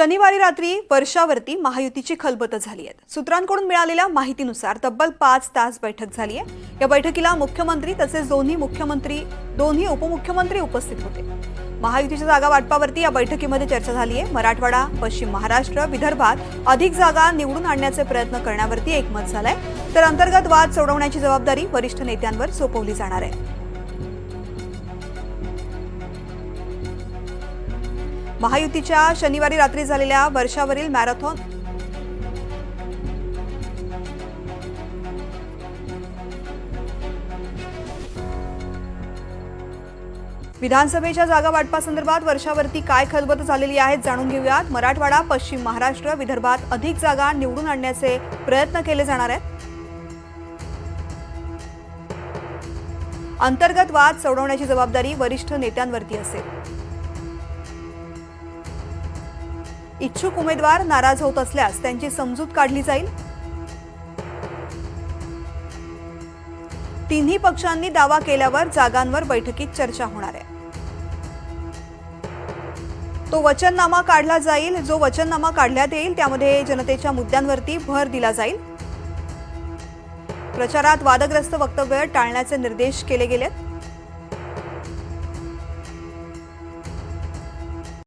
शनिवारी रात्री वर्षावरती महायुतीची खलबत झाली आहेत. सूत्रांकडून मिळालेल्या माहितीनुसार तब्बल पाच तास बैठक झाली आहे. या बैठकीला मुख्यमंत्री तसेच दोन्ही मुख्यमंत्री दोन्ही उपमुख्यमंत्री उपस्थित होते. महायुतीच्या जागा वाटपावरती या बैठकीमध्ये चर्चा झाली आहे. मराठवाडा पश्चिम महाराष्ट्र विदर्भात अधिक जागा निवडून आणण्याचे प्रयत्न करण्यावरती एकमत झालंय. तर अंतर्गत वाद सोडवण्याची जबाबदारी वरिष्ठ नेत्यांवर सोपवली जाणार आहे. महायुतीच्या शनिवारी रात्री झालेल्या वर्षावरील मॅरेथॉन विधानसभेच्या जागा वाटपासंदर्भात वर्षावरती काय खलबत झालेली आहेत जाणून घेऊयात. मराठवाडा पश्चिम महाराष्ट्र विदर्भात अधिक जागा निवडून आणण्याचे प्रयत्न केले जाणार आहेत. अंतर्गत वाद सोडवण्याची जबाबदारी वरिष्ठ नेत्यांवरती असेल. इच्छुक उमेदवार नाराज होत असल्यास त्यांची समजूत काढली जाईल. तिन्ही पक्षांनी दावा केल्यावर जागांवर बैठकीत चर्चा होणार आहे. तो वचननामा काढला जाईल. जो वचननामा काढण्यात येईल त्यामध्ये जनतेच्या मुद्द्यांवरती भर दिला जाईल. प्रचारात वादग्रस्त वक्तव्य टाळण्याचे निर्देश केले गेलेत.